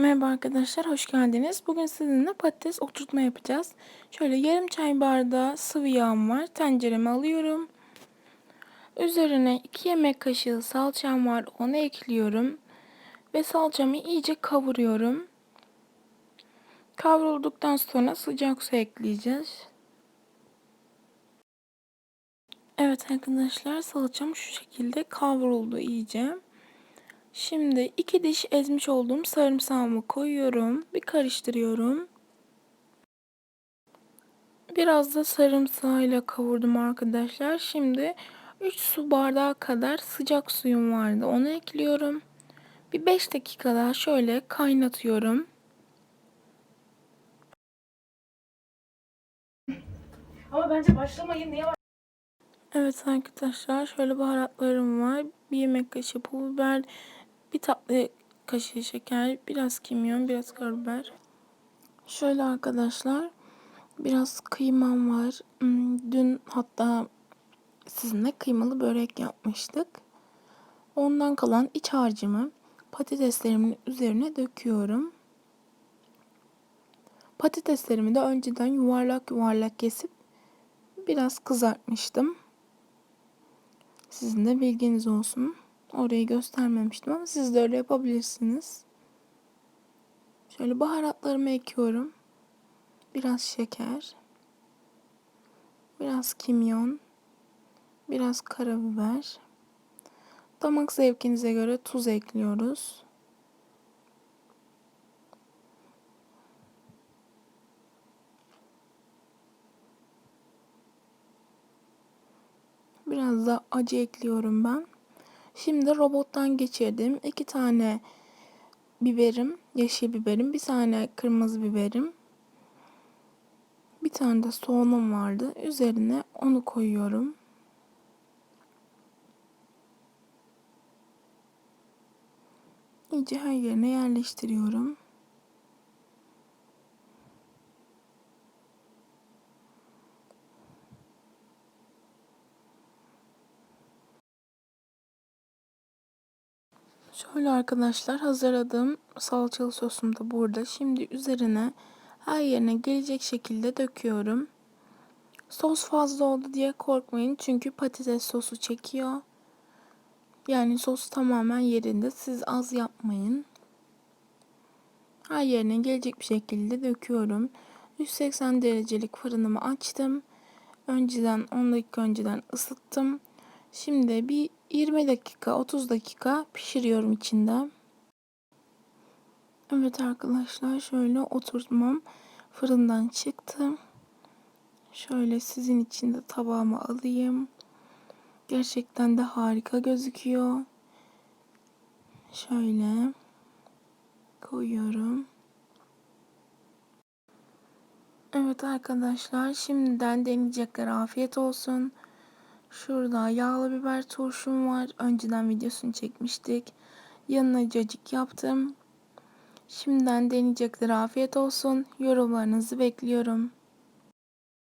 Merhaba arkadaşlar, hoş geldiniz. Bugün sizinle patates oturtma yapacağız. Şöyle yarım çay bardağı sıvı yağım var. Tencereme alıyorum. Üzerine 2 yemek kaşığı salçam var. Onu ekliyorum. Ve salçamı iyice kavuruyorum. Kavrulduktan sonra sıcak su ekleyeceğiz. Evet arkadaşlar, salçam şu şekilde kavruldu iyice. Şimdi iki diş ezmiş olduğum sarımsağımı koyuyorum. Bir karıştırıyorum. Biraz da sarımsağıyla kavurdum arkadaşlar. Şimdi 3 su bardağı kadar sıcak suyum vardı. Onu ekliyorum. Bir 5 dakika daha şöyle kaynatıyorum. Ama bence başlamayın. Niye Evet arkadaşlar şöyle baharatlarım var. Bir yemek kaşığı pul biber, bir tatlı kaşığı şeker, biraz kimyon, biraz karabiber. Şöyle arkadaşlar biraz kıymam var. Hmm, Dün hatta sizinle kıymalı börek yapmıştık. Ondan kalan iç harcımı patateslerimin üzerine döküyorum. Patateslerimi de önceden yuvarlak yuvarlak kesip biraz kızartmıştım. Sizin de bilginiz olsun. Orayı göstermemiştim ama siz de öyle yapabilirsiniz. Şöyle baharatlarımı ekiyorum. Biraz şeker. Biraz kimyon. Biraz karabiber. Damak zevkinize göre tuz ekliyoruz. Biraz da acı ekliyorum ben. Şimdi robottan geçirdim. iki tane biberim, yeşil biberim, bir tane kırmızı biberim. Bir tane de soğanım vardı. Üzerine onu koyuyorum. İyice her yerine yerleştiriyorum. Şöyle arkadaşlar hazırladığım salçalı sosum da burada. Şimdi üzerine her yerine gelecek şekilde döküyorum. Sos fazla oldu diye korkmayın. Çünkü patates sosu çekiyor. Yani sos tamamen yerinde. Siz az yapmayın. Her yerine gelecek bir şekilde döküyorum. 180 derecelik fırınımı açtım. Önceden 10 dakika önceden ısıttım. Şimdi bir 20 dakika 30 dakika pişiriyorum içinde. Evet arkadaşlar şöyle oturtmam fırından çıktı. Şöyle sizin için de tabağıma alayım. Gerçekten de harika gözüküyor. Şöyle koyuyorum. Evet arkadaşlar şimdiden deneyecekler afiyet olsun. Şurada yağlı biber turşum var. Önceden videosunu çekmiştik. Yanına cacık yaptım. Şimdiden deneyecekler afiyet olsun. Yorumlarınızı bekliyorum.